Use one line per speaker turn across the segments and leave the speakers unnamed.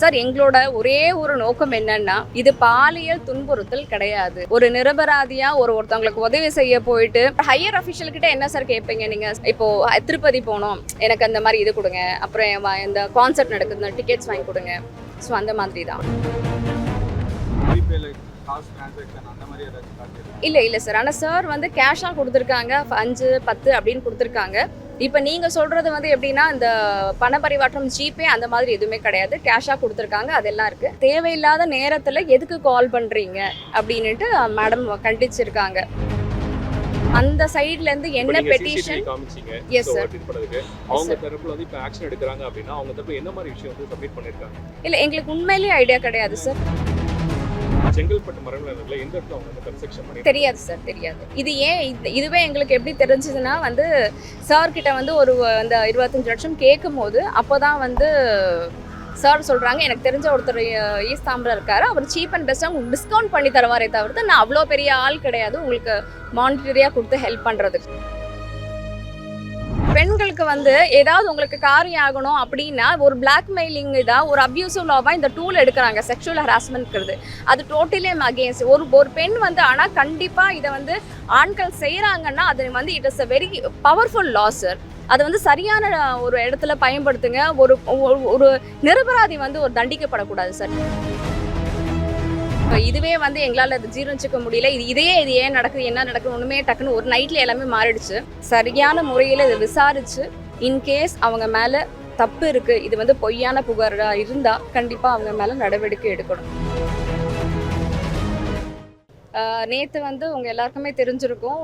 Sir எங்களோட ஒரே ஒரு நோக்கம் என்னன்னா இது பாலியல் துன்புறுத்தல் கிடையாது. ஒரு நிரபராதியா ஒரு ஒருத்தவங்களுக்கு உதவி செய்ய போயிட்டு ஹையர் அஃபிஷியல் கிட்ட என்ன சார் கேட்பீங்க நீங்க? இப்போ திருப்பதி போனோம். எனக்கு அந்த மாதிரி இது கொடுங்க. அப்புறம் என் இந்த கான்சர்ட் நடக்குது டிக்கெட்ஸ் வாங்கி கொடுங்க. ஸோ அந்த மாதிரி தான். இல்லை இல்லை சார். ஆனால் சார் வந்து கேஷாக கொடுத்துருக்காங்க. அஞ்சு பத்து அப்படின்னு கொடுத்துருக்காங்க. இப்போ நீங்கள் சொல்கிறது வந்து எப்படின்னா இந்த பண பரிமாற்றம் ஜிபே அந்த மாதிரி எதுவுமே கிடையாது. கேஷாக கொடுத்துருக்காங்க அதெல்லாம் இருக்குது தேவையில்லாத நேரத்தில் எதுக்கு கால் பண்ணுறீங்க அப்படின்னுட்டு மேடம் கண்டிச்சிருக்காங்க. அந்த சைட்லேருந்து என்ன பெட்டிஷன்
attend பண்ணதுக்கு அவங்க தரப்புல வந்து இப்ப ஆக்ஷன் எடுக்கிறாங்க அப்படின்னா அவங்க தரப்புல என்ன மாதிரி விஷயம் வந்து சப்மிட் பண்ணிருக்காங்க?
இல்லை எங்களுக்கு உண்மையிலேயே ஐடியா கிடையாது சார்
செங்கல்பட்டு மரங்கள எந்த இடத்துல அவங்க கன்ஸ்ட்ரக்ஷன் பண்ணி
தெரியாது சார் தெரியாது. இது ஏன் இது- இதுவே எங்களுக்கு எப்படி தெரிஞ்சதுன்னா வந்து சார் கிட்ட வந்து ஒரு அந்த இருபத்தஞ்சு லட்சம் கேட்கும் போது அப்போ தான் வந்து சார் சொல்கிறாங்க எனக்கு தெரிஞ்ச ஒருத்தர் அஹ், ஈஸ்ட் தாம்பரம் இருக்காரு அவர் சீப் அண்ட் பெஸ்ட்டாக உங்களுக்கு டிஸ்கவுண்ட் பண்ணி தருவாரே தவிர்த்து நான் அவ்வளோ பெரிய ஆள் கிடையாது உங்களுக்கு மானிட்டரியாக கொடுத்து ஹெல்ப் பண்ணுறதுக்கு பெண்களுக்கு வந்து ஏதாவது உங்களுக்கு காரியம் ஆகணும் அப்படின்னா ஒரு பிளாக்மெயிலிங் இதாக ஒரு அப்யூசிவ் லாவாக இந்த டூல் எடுக்கிறாங்க செக்ஷுவல் ஹராஸ்மெண்ட்ங்கிறது அது டோட்டலி அகேன்ஸ்ட் ஒரு ஒரு பெண் வந்து ஆனால் கண்டிப்பாக இதை வந்து ஆண்கள் செய்கிறாங்கன்னா அது வந்து it is a very powerful law sir அதை வந்து சரியான ஒரு இடத்துல பயன்படுத்துங்க. ஒரு ஒரு- நிரபராதி வந்து ஒரு தண்டிக்கப்படக்கூடாது சார் இதுவே வந்து எங்களால் அது ஜீரணிச்சுக்க முடியல. இது இதே இது ஏன் நடக்குது? என்ன நடக்குது? ஒன்றுமே டக்குன்னு ஒரு நைட்டில் எல்லாமே மாறிடுச்சு. சரியான முறையில் இதை விசாரிச்சு இன்கேஸ் அவங்க மேலே தப்பு இருக்குது இது வந்து பொய்யான புகாராக இருந்தால் கண்டிப்பாக அவங்க மேலே நடவடிக்கை எடுக்கணும். நேற்று வந்து உங்கள் எல்லாருக்குமே தெரிஞ்சிருக்கும்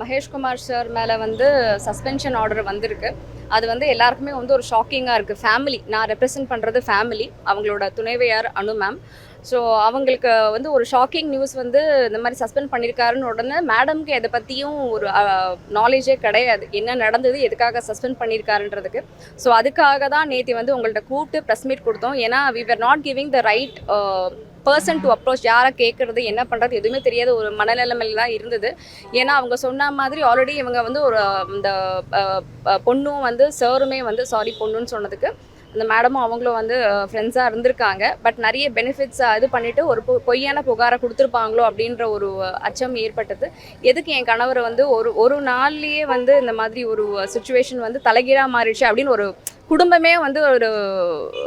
மகேஷ்குமார் சார் மேலே வந்து சஸ்பென்ஷன் ஆர்டர் வந்திருக்கு. அது வந்து எல்லாருக்குமே வந்து ஒரு ஷாக்கிங்காக இருக்குது ஃபேமிலி நான் ரெப்ரசன்ட் பண்ணுறது ஃபேமிலி அவங்களோட துணைவையார் அனு மேம் ஸோ அவங்களுக்கு வந்து ஒரு ஷாக்கிங் நியூஸ் வந்து இந்த மாதிரி சஸ்பெண்ட் பண்ணியிருக்காருன்னு உடனே மேடம்க்கு இதை பற்றியும் ஒரு நாலேஜே கிடையாது. என்ன நடந்தது எதுக்காக சஸ்பெண்ட் பண்ணியிருக்காருன்றதுக்கு ஸோ அதுக்காக தான் நேற்று வந்து உங்கள்கிட்ட கூப்பிட்டு ப்ரெஸ் மீட் கொடுத்தோம். ஏன்னா we are not giving the right person to approach யாரை கேட்குறது என்ன பண்ணுறது எதுவுமே தெரியாத ஒரு மனநிலைமையில் தான் இருந்தது. ஏன்னா அவங்க சொன்ன மாதிரி ஆல்ரெடி இவங்க வந்து ஒரு இந்த பொண்ணும் வந்து சருமே வந்து சாரி பொண்ணுன்னு சொன்னதுக்கு. அந்த மேடமும் அவங்களும் வந்து ஃப்ரெண்ட்ஸாக இருந்திருக்காங்க. பட் நிறைய பெனிஃபிட்ஸ் இது பண்ணிவிட்டு ஒரு பொ- பொய்யான புகாரை கொடுத்துருப்பாங்களோ அப்படின்ற ஒரு அச்சம் ஏற்பட்டது. எதுக்கு என் கணவர் வந்து ஒரு ஒரு நாள்லேயே வந்து இந்த மாதிரி ஒரு சுச்சுவேஷன் வந்து தலைகீழாக மாறிடுச்சு அப்படின்னு ஒரு குடும்பமே வந்து ஒரு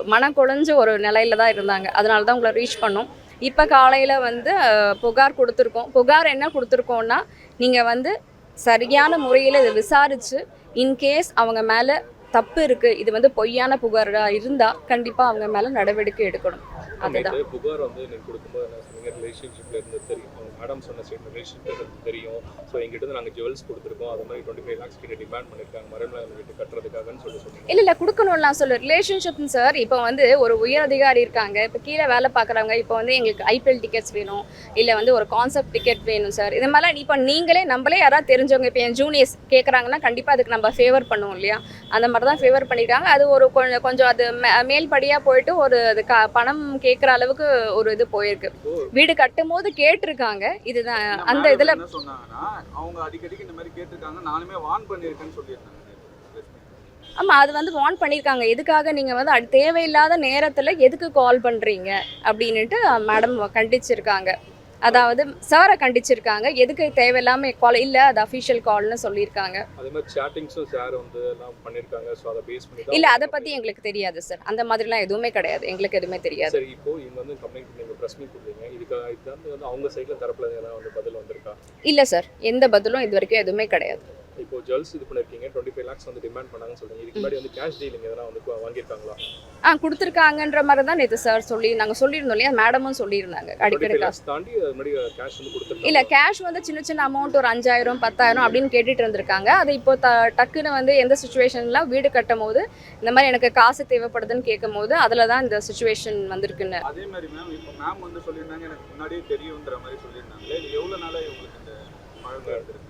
மனம் குழஞ்ச ஒரு நிலையில தான் இருந்தாங்க. அதனால தான் உங்களை ரீச் பண்ணோம். இப்போ காலையில் வந்து புகார் கொடுத்துருக்கோம். புகார் என்ன கொடுத்துருக்கோன்னா நீங்கள் வந்து சரியான முறையில் இதை விசாரித்து இன்கேஸ் அவங்க மேலே தப்பு இருக்குது இது வந்து பொய்யான புகாராக இருந்தால் கண்டிப்பாக அவங்க மேலே நடவடிக்கை எடுக்கணும். அதுதான்.
புகார் வந்து நீங்க கொடுக்கும்போது ரிலேஷன்ஷிப்ல இருந்து தெரியும். மேடம் சொன்ன ஸ்டேட் ரிலேஷன்ஷிப்ல இருந்து தெரியும். ஸோ எங்கிட்ட நாங்கள் ஜுவல்ஸ் கொடுத்துருக்கோம். அது மாதிரி டுவெண்ட்டி ஃபைவ் லேக்ஸ் கிட்ட டிமாண்ட் பண்ணிருக்காங்க. மரம்ல வீட்டு கட்டுறதுக்காகன்னு சொல்லி சொன்னீங்க.
இல்லை இல்லை கொடுக்கணும்லாம் சொல்லு ரிலேஷன்ஷிப் சார் இப்போ வந்து ஒரு உயர் அதிகாரி இருக்காங்க. இப்போ கீழே வேலை பார்க்குறவங்க இப்போ வந்து எங்களுக்கு ஐபிஎல் டிக்கெட்ஸ் வேணும். இல்லை வந்து ஒரு கான்செப்ட் டிக்கெட் வேணும் சார் இது மாதிரிலாம் இப்போ நீங்களே நம்மளே யாராவது தெரிஞ்சவங்க இப்போ என் ஜூனியர்ஸ் கேட்குறாங்கன்னா கண்டிப்பாக அதுக்கு நம்ம ஃபேவர் பண்ணுவோம் இல்லையா? அந்த மாதிரி தான் ஃபேவர் பண்ணியிருக்காங்க அது ஒரு கொஞ்சம் கொஞ்சம் அது மேல்படியாக போயிட்டு ஒரு அது க பணம் கேட்குற அளவுக்கு ஒரு இது போயிருக்கு. வீடு கட்டும் போது கேட்டிருக்காங்க. இதுதான். அந்த இதில்
சொன்னாங்கன்னா அவங்க அடிக்கடிக்கு இந்த மாதிரி கேட்டிருக்காங்க நானுமே வார்ன் பண்ணியிருக்கேன்னு சொல்லியிருந்தாங்க
ஆமாம் அது வந்து வார்ன் பண்ணியிருக்காங்க. எதுக்காக நீங்கள் வந்து அது தேவையில்லாத நேரத்தில் எதுக்கு கால் பண்ணுறீங்க அப்படின்னுட்டு மேடம் கண்டிச்சிருக்காங்க. அதாவது சாரை கண்டிச்சிருக்காங்க. எதுக்கு தேவையில்லாமல் கால் இல்லை அது அஃபிஷியல் கால்னு சொல்லியிருக்காங்க.
அதே மாதிரி சேட்டிங்ஸும் சார் வந்து எல்லாம் பண்ணிருக்காங்க ஸோ அதை பேஸ் பண்ணி
இல்லை அதை பற்றி எங்களுக்கு தெரியாது சார் அந்த மாதிரிலாம் எதுவுமே கிடையாது. எங்களுக்கு எதுவுமே தெரியாது.
சரி இப்போ இவங்க வந்து கம்ப்ளைண்ட் நீங்க ப்ரெஸ் மீட் கொடுத்தீங்க. இதுக்கு இது வந்து அவங்க சைட்ல தரப்புல ஏதாவது வந்து பதில் வந்திருக்கா?
இல்லை சார் எந்த பதிலும் இது வரைக்கும் எதுவுமே கிடையாது.
இப்போ ஜுவல்ஸ் இது பண்ணிருக்கீங்க டுவெண்ட்டி ஃபைவ் லேக்ஸ் வந்து டிமாண்ட் பண்ணாங்கன்னு சொல்றீங்க. இதுக்கு முன்னாடி வந்து கேஷ் டீலிங் எதனா வந்து வாங்கியிருக்காங்களா?
ஆ கொடுத்துருக்காங்கன்ற மாதிரி தான் நேற்று சார் சொல்லி நாங்கள் சொல்லியிருந்தோம் இல்லையா? மேடமும் சொல்லியிருந்தாங்க அடிக்கடி காசு
தாண்டி முன்னாடி கேஷ் வந்து கொடுத்துருக்காங்க
இல்லை கேஷ் வந்து சின்ன சின்ன அமௌண்ட் ஒரு அஞ்சாயிரம் பத்தாயிரம் அப்படின்னு கேட்டுட்டு இருந்திருக்காங்க. அது இப்போ த டக்குன்னு வந்து எந்த சுச்சுவேஷனில் வீடு கட்டும் போது இந்த மாதிரி எனக்கு காசு தேவைப்படுதுன்னு கேட்கும் போது அதில் தான் இந்த சுச்சுவேஷன் வந்திருக்குன்னு.
அதே மாதிரி மேம் இப்போ மேம் வந்து சொல்லியிருந்தாங்க எனக்கு முன்னாடியே தெரியுன்ற மாதிரி சொல்லியிருந்தாங்களே இது எவ்வளோ நாளாக இவங்களுக்கு இந்த இருந்திருக்கு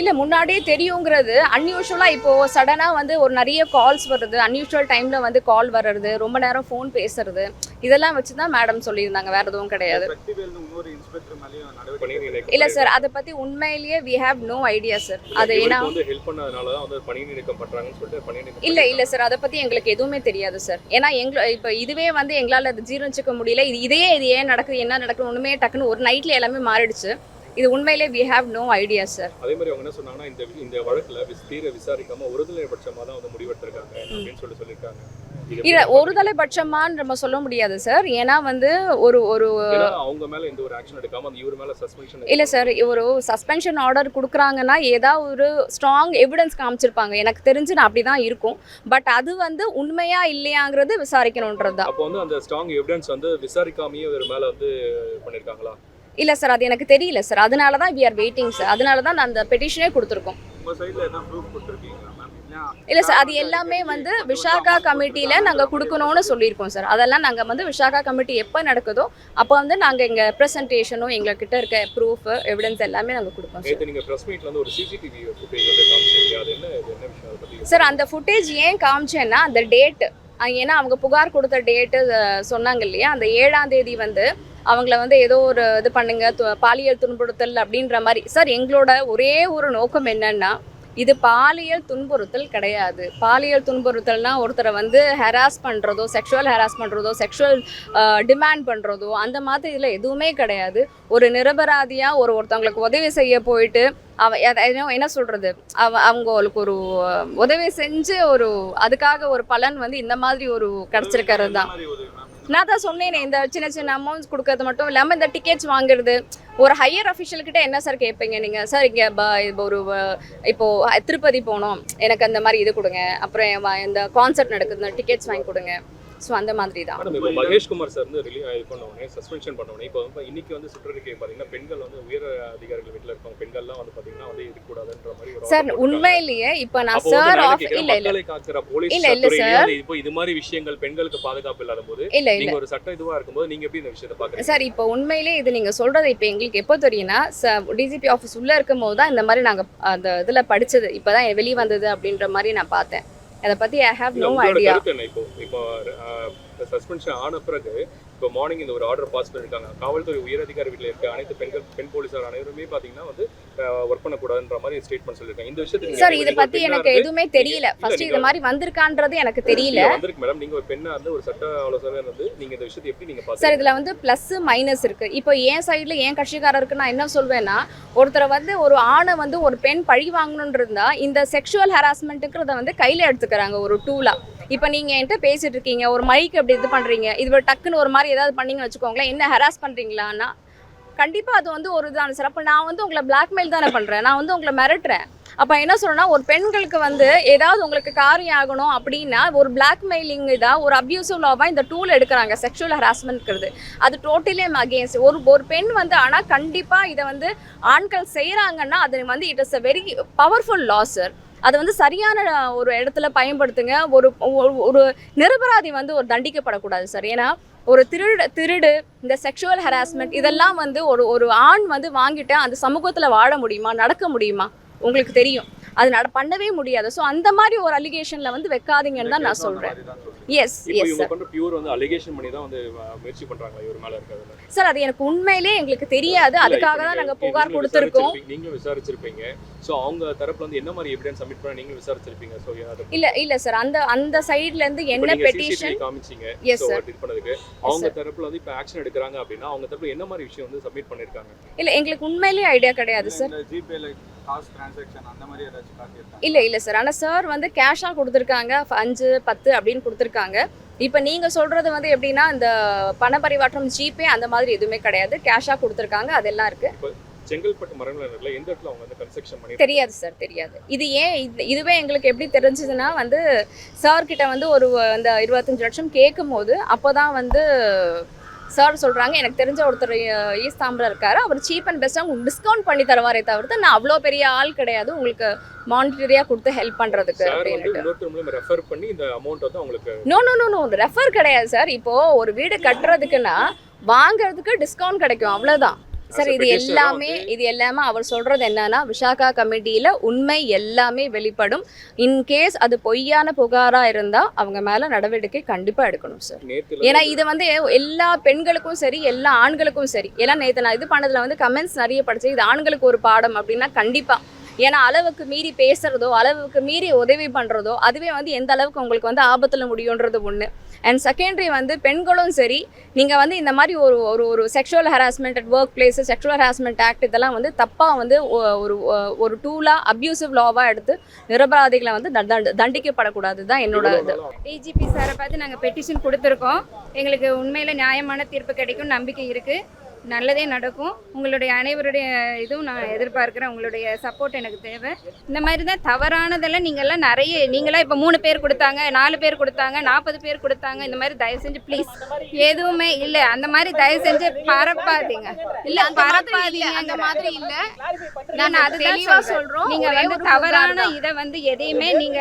இல்லை முன்னாடியே தெரியுங்கிறது அன்யூஷுவலாக இப்போது சடனாக வந்து ஒரு நிறைய கால்ஸ் வருது. அன்யூஷுவல் டைமில் வந்து கால் வர்றது ரொம்ப நேரம் ஃபோன் பேசுறது. இதெல்லாம் வச்சு தான் மேடம் சொல்லியிருந்தாங்க. வேறு எதுவும் கிடையாது. இல்லை சார் அதை பற்றி உண்மையிலேயே we have no idea sir அது ஏன்னா இல்ல இல்ல சார் அதை பத்தி எங்களுக்கு எதுவுமே தெரியாது சார் ஏன்னா எங்க இப்போ இதுவே வந்து எங்களால அது ஜீரணிச்சுக்க முடியல. இது இதையே இது ஏன் நடக்குது என்ன நடக்குது ஒண்ணுமே டக்குன்னு ஒரு நைட்ல எல்லாமே மாறிடுச்சு. இது உண்மையிலே we have no idea sir
அதே மாதிரி அவங்க என்ன சொன்னாங்கன்னா இந்த இந்த வழக்குல தீர விசாரிக்காம ஒருதலை பட்சமா தான் வந்து முடிவெடுத்திருக்காங்க அப்படின்னு சொல்லி சொல்லியிருக்காங்க.
இல்ல ஒரு தலைபட்சமான்னு நம்ம சொல்ல முடியாது சார் ஏன்னா வந்து ஒரு ஒரு
அவங்க மேல எந்த ஒரு ஆக்ஷன் எடுக்காம இவர் மேல சஸ்பென்ஷன்
இல்ல சார் ஒரு சஸ்பென்ஷன் ஆர்டர் கொடுக்குறாங்கன்னா ஏதாவது ஒரு ஸ்ட்ராங் எவிடன்ஸ் காமிச்சிருப்பாங்க. எனக்கு தெரிஞ்சு நான் அப்படிதான் இருக்கும். பட் அது வந்து உண்மையா இல்லையாங்கிறது விசாரிக்கணுன்றது தான்
அப்போ வந்து அந்த ஸ்ட்ராங் எவிடன்ஸ் வந்து விசாரிக்காமயே இவர் மேல வந்து பண்ணிருக்காங்களா?
இல்ல சார் அது எனக்கு தெரியல சார். அதனால தான் வி ஆர் வெயிட்டிங் சார். அதனால தான் நான் அந்த பெட்டிஷனே கொடுத்துருக்கோம். இல்ல சார் அது எல்லாமே வந்து விஷாகா கமிட்டியில நாங்க கொடுக்கணும்னு சொல்லியிருக்கோம் சார். அதெல்லாம் நாங்க வந்து விஷாகா கமிட்டி எப்போ நடக்குதோ அப்போ வந்து நாங்க எங்க ரெப்ரசன்டேஷனும் எங்ககிட்ட இருக்க ப்ரூஃப் எவிடன்ஸ் எல்லாமே நாங்க கொடுப்போம் சார். அந்த ஃபுட்டேஜ் ஏன் காமிச்சேன்னா அந்த டேட் ஏன்னா அவங்க புகார் கொடுத்த டேட்டு சொன்னாங்க இல்லையா? அந்த ஏழாம் தேதி வந்து அவங்கள வந்து ஏதோ ஒரு இது பண்ணுங்க பாலியல் துன்புறுத்தல் அப்படின்ற மாதிரி. சார் எங்களோட ஒரே ஒரு நோக்கம் என்னன்னா இது பாலியல் துன்புறுத்தல் கிடையாது. பாலியல் துன்புறுத்தல்னா ஒருத்தரை வந்து ஹெராஸ் பண்ணுறதோ செக்ஷுவல் ஹெராஸ் பண்ணுறதோ செக்ஷுவல் டிமாண்ட் பண்ணுறதோ அந்த மாதிரி இதில் எதுவுமே கிடையாது. ஒரு நிரபராதியாக ஒரு ஒருத்தவங்களுக்கு உதவி செய்ய போயிட்டு அவ என்ன- சொல்கிறது அவ அவங்களுக்கு ஒரு உதவி செஞ்சு ஒரு அதுக்காக ஒரு பலன் வந்து இந்த மாதிரி ஒரு கிடச்சிருக்கிறது தான். நான் தான் சொன்னேனே இந்த சின்ன சின்ன அமௌண்ட்ஸ் கொடுக்கறது மட்டும் இல்லாமல் இந்த டிக்கெட்ஸ் வாங்குறது. ஒரு ஹையர் அஃபிஷியல்கிட்ட என்ன சார் கேட்பீங்க நீங்கள் சார் இங்கே இப்போ ஒரு இப்போது இப்போ திருப்பதி போகணும் எனக்கு அந்த மாதிரி இது கொடுங்க. அப்புறம் இந்த கான்சர்ட் நடக்குது டிக்கெட்ஸ் வாங்கி கொடுங்க. ஸோ அந்த மாதிரி தான்
இப்போ மகேஷ்குமார் சார் வந்து ரிலீவ் இது பண்ண உடனே சஸ்பென்ஷன் பண்ண உடனே இப்போ வந்து இன்னைக்கு வந்து சுற்றறிக்கை பார்த்தீங்கன்னா பெண்கள் வந்து உயர் அதிகாரிகள் வீட்டில் இருக்கவங்க பெண்கள்லாம் வந்து பார்த்தீங்கன்னா வந்து இருக்கக்கூடாதுன்ற மாதிரி
சார். உண்மையிலேயே இப்போ நான் சார் ஆஃப் இல்லை இல்லை.
காக்கிற போலீஸ்
இல்ல, இல்ல, சார்.
இப்போ இது மாதிரி விஷயங்கள் பெண்களுக்கு பாதுகாப்பு இல்லாத போது
இல்லை இல்லை.
நீங்க ஒரு சட்ட இதுவா இருக்கும்போது நீங்க எப்படி இந்த விஷயத்தை பாக்குறீங்க?
சார் இப்போ உண்மையிலே இது நீங்கள் சொல்கிறது இப்போ எங்களுக்கு எப்போ தெரியும்னா டிஜிபி ஆஃபீஸ் உள்ளே இருக்கும் போது தான் இந்த மாதிரி நாங்கள் அந்த இதில் படித்தது இப்போ தான் வெளியே வந்தது அப்படின்ற மாதிரி நான் பார்த்தேன். அதை பற்றி ஐ ஹேவ் நோ ஐடியா
இப்போ இப்போ சஸ்பென்ஷன் ஆன பிறகு இப்போ மார்னிங் இந்த ஒரு ஆர்டர் பாஸ் பண்ணிருக்காங்க. காவல்துறை உயரதிகாரி வீட்டில் இருக்க அனைத்து பெண்கள் பெண் போலீசார் அனைவருமே பாத்தீங்கன்னா வந்து ஒர்க் பண்ணக்கூடாதுன்ற மாதிரி ஸ்டேட்மெண்ட் சொல்லிருக்காங்க. இந்த விஷயத்துக்கு
சார் இதை பற்றி எனக்கு எதுவுமே தெரியல. ஃபர்ஸ்ட் இது மாதிரி வந்திருக்கான்றது எனக்கு தெரியல.
வந்திருக்கு மேடம் நீங்க ஒரு பெண்ணா இருந்து ஒரு சட்ட ஆலோசகர் இருந்து நீங்க இந்த விஷயத்தை எப்படி நீங்க
சார் இதில் வந்து ப்ளஸ் மைனஸ் இருக்குது இப்போ என் சைடில் என் கட்சிக்காரருக்கு நான் என்ன சொல்வேன்னா ஒருத்தரை வந்து ஒரு ஆணை வந்து ஒரு பெண் பழி வாங்கணுன்னு இந்த செக்ஷுவல் ஹராஸ்மெண்ட்டுங்கிறத வந்து கையில் எடுத்துக்கிறாங்க ஒரு டூலாக இப்போ நீங்கள் என்கிட்ட பேசிட்டு இருக்கீங்க ஒரு மைக் அப்படி இது பண்ணுறீங்க இது டக்குன்னு ஒரு மாதிரி ஏதாவது பண்ணீங்கன்னு வச்சுக்கோங்களேன் என்ன ஹராஸ் பண்ணுறீங்களான்னா கண்டிப்பாக அது வந்து ஒரு இதான சார் அப்போ நான் வந்து உங்களை பிளாக்மெயில் தானே பண்ணுறேன் நான் வந்து உங்களை மிரட்டுறேன். அப்போ என்ன சொல்லணும்னா ஒரு பெண்களுக்கு வந்து ஏதாவது உங்களுக்கு காரியம் ஆகணும் அப்படின்னா ஒரு பிளாக்மெயிலிங் இதாக ஒரு அப்யூசிவ் லாவாக இந்த டூல் எடுக்கிறாங்க செக்ஷுவல் ஹராஸ்மெண்ட்ங்கிறது அது டோட்டலி அகேன்ஸ்ட் ஒரு ஒரு பெண் வந்து ஆனால் கண்டிப்பாக இதை வந்து ஆண்கள் செய்கிறாங்கன்னா அது வந்து it is a very powerful law sir அதை வந்து சரியான ஒரு இடத்துல பயன்படுத்துங்க. ஒரு ஒரு- நிரபராதி வந்து ஒரு தண்டிக்கப்படக்கூடாது சார். ஏன்னா ஒரு திருடு திருடு இந்த செக்ஷுவல் ஹராஸ்மெண்ட் இதெல்லாம் வந்து ஒரு ஒரு ஆண் வந்து வாங்கிட்டு அந்த சமூகத்தில் வாழ முடியுமா? நடக்க முடியுமா? உங்களுக்கு தெரியும். அது நட பண்ணவே முடியாது. ஸோ அந்த மாதிரி ஒரு அலிகேஷனில் வந்து வைக்காதீங்கன்னு தான் நான் சொல்கிறேன் எஸ் எஸ் சார்
பியூர் வந்து அலிகேஷன் பண்ணி தான் வந்து முயற்சி பண்றாங்களா இவர் மேல இருக்கிறதுல?
சார் அது எனக்கு உண்மையிலே எங்களுக்கு தெரியாது. அதுக்காக தான் நாங்கள் புகார் கொடுத்துருக்கோம்.
நீங்களும் விசாரிச்சிருப்பீங்க. சோ அவங்க தரப்புல வந்து என்ன மாதிரி எவிடன்ஸ் சப்மிட் பண்ண நீங்களும் விசாரிச்சிருப்பீங்க? சோ
இல்லை இல்லை சார் அந்த அந்த சைட்லேருந்து
இப்ப
என்ன
நீங்க
பெட்டிஷன்
காமிச்சீங்க.
எஸ் சார்
பண்ணதுக்கு. அவங்க தரப்புல வந்து இப்ப ஆக்ஷன் எடுக்கிறாங்க அப்படின்னா அவங்க தரப்புல என்ன மாதிரி விஷயம் வந்து சப்மிட் பண்ணிருக்காங்க?
இல்லை எங்களுக்கு உண்மையிலேயே ஐடியா கிடையாது சார்
ஜிபேல காசு டிரான்சாக்ஷன் அந்த மாதிரி ஏதாச்சும் காட்டியிருக்காங்க?
இல்லை இல்லை சார் ஆனால் சார் வந்து கேஷாக கொடுத்துருக்காங்க. அஞ்சு பத்து அப்படின்னு கொடுத்துருக்காங்க. இப்போ நீங்கள் சொல்கிறது வந்து எப்படின்னா இந்த பண பரிமாற்றம் ஜிபே அந்த மாதிரி எதுவுமே கிடையாது. கேஷாக கொடுத்துருக்காங்க. அதெல்லாம் இருக்குது
செங்கல்பட்டு மரங்கள எந்த இடத்துல அவங்க வந்து கன்ஸ்ட்ரக்ஷன் பண்ணி
தெரியாது சார் தெரியாது. இது ஏன் இது இதுவே எங்களுக்கு எப்படி தெரிஞ்சதுன்னா வந்து சார் கிட்ட வந்து ஒரு அந்த இருபத்தஞ்சு லட்சம் கேட்கும் போது அப்போ தான் வந்து சார் சொல்கிறாங்க எனக்கு தெரிஞ்ச ஒருத்தர் தாம்பரம் இருக்காரு. அவர் சீப் அண்ட் பெஸ்ட்டாக உங்களுக்கு டிஸ்கவுண்ட் பண்ணி தருவாரே தவிர்த்து நான் அவ்வளோ பெரிய ஆள் கிடையாது. உங்களுக்கு மானிட்டரியாக கொடுத்து ஹெல்ப் பண்ணுறதுக்கு
அவங்களுக்கு
no no no no refer கிடையாது சார். இப்போ ஒரு வீடு கட்டுறதுக்குன்னா வாங்குறதுக்கு டிஸ்கவுண்ட் கிடைக்கும். அவ்வளவுதான். சார் இது எல்லாமே இது எல்லாமே அவர் சொல்றது என்னன்னா விஷாகா கமிட்டியில உண்மை எல்லாமே வெளிப்படும். இன் கேஸ் அது பொய்யான புகாரா இருந்தா அவங்க மேல நடவடிக்கை கண்டிப்பா எடுக்கணும் சார் ஏன்னா இது வந்து எல்லா பெண்களுக்கும் சரி எல்லா ஆண்களுக்கும் சரி. ஏன்னா நேற்று நான் இது பண்ணதுல வந்து கமெண்ட்ஸ் நிறைய படிச்சு இது ஆண்களுக்கு ஒரு பாடம் அப்படின்னா கண்டிப்பா ஏன்னா அளவுக்கு மீறி பேசுறதோ அளவுக்கு மீறி உதவி பண்றதோ அதுவே வந்து எந்த அளவுக்கு உங்களுக்கு வந்து ஆபத்துல முடியுன்றது ஒண்ணு. அண்ட் செகண்டரி வந்து பெண்களும் சரி நீங்கள் வந்து இந்த மாதிரி ஒரு ஒரு ஒரு sexual harassment at workplace sexual harassment act இதெல்லாம் வந்து தப்பாக வந்து ஒரு ஒரு டூலாக அப்யூசிவ் லாவாக எடுத்து நிரபராதிகளை வந்து தண்டிக்கப்படக்கூடாது. தான் என்னோட இது.
டிஜிபி சாரை பார்த்து நாங்கள் பெட்டிஷன் கொடுத்துருக்கோம். எங்களுக்கு உண்மையில் நியாயமான தீர்ப்பு கிடைக்கும் நம்பிக்கை இருக்குது நல்லதே நடக்கும். உங்களுடைய அனைவருடைய இதுவும் நான் எதிர்பார்க்குறேன். உங்களுடைய சப்போர்ட் எனக்கு தேவை. இந்த மாதிரி தான் தவறானதெல்லாம் நீங்கள்லாம் நிறைய நீங்களாம் இப்போ மூணு பேர் கொடுத்தாங்க நாலு பேர் கொடுத்தாங்க நாற்பது பேர் கொடுத்தாங்க. இந்த மாதிரி தயவு செஞ்சு ப்ளீஸ் எதுவுமே இல்லை. அந்த மாதிரி தயவு செஞ்சு பரப்பாதீங்க. இல்லை பரப்பாதீங்க.
அந்த மாதிரி இல்ல.
நான் அதுதான்
தெளிவா
சொல்றேன்
சொல்றோம்.
நீங்க
ஒரே
வந்து தவறான. இதை வந்து எதையுமே நீங்க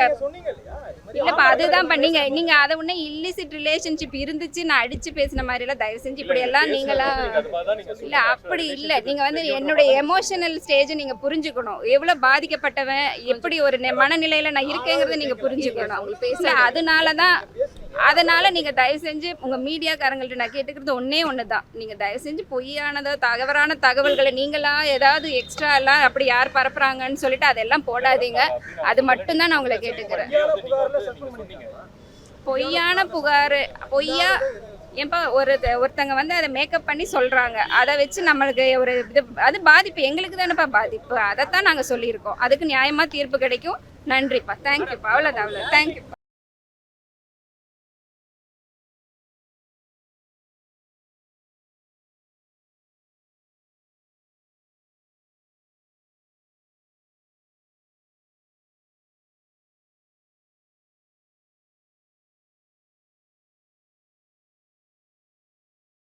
இல்லப்பா அதுதான் நீங்க நீங்க அதை உடனே இல்லிசிட் ரிலேஷன்ஷிப் இருந்துச்சு நான் அடிச்சு பேசின மாதிரி எல்லாம் தயவு செஞ்சு இப்படி எல்லாம் நீங்களா இல்ல அப்படி இல்ல. நீங்க வந்து என்னுடைய எமோஷனல் ஸ்டேஜ் நீங்க புரிஞ்சுக்கணும். எவ்வளவு பாதிக்கப்பட்டவன் எப்படி ஒரு நெ- மனநிலையில நான் இருக்கேங்கிறத நீங்க புரிஞ்சுக்கணும். இல்ல அதனாலதான் அதனால நீங்க தயவு செஞ்சு உங்க மீடியாக்காரங்கள்ட்ட நான் கேட்டுக்கிறது ஒன்னே ஒண்ணுதான். நீங்க தயவு செஞ்சு பொய்யானதோ தகவறான தகவல்களை நீங்களா ஏதாவது எக்ஸ்ட்ரா எல்லாம் அப்படி யார் பரப்புறாங்கன்னு சொல்லிட்டு அதெல்லாம் போடாதீங்க. அது மட்டும்தான் நான் உங்களை கேட்டுக்கிறேன். பொய்யான புகார் பொய்யா ஏன்பா ஒரு ஒருத்தங்க வந்து அதை மேக்கப் பண்ணி சொல்றாங்க. அதை வச்சு நம்மளுக்கு ஒரு இது அது பாதிப்பு எங்களுக்கு தானேப்பா பாதிப்பு. அதைத்தான் நாங்கள் சொல்லியிருக்கோம். அதுக்கு நியாயமா தீர்ப்பு கிடைக்கும். நன்றிப்பா. தேங்க்யூப்பா அவ்வளோதான் அவ்வளோ தேங்க்யூப்பா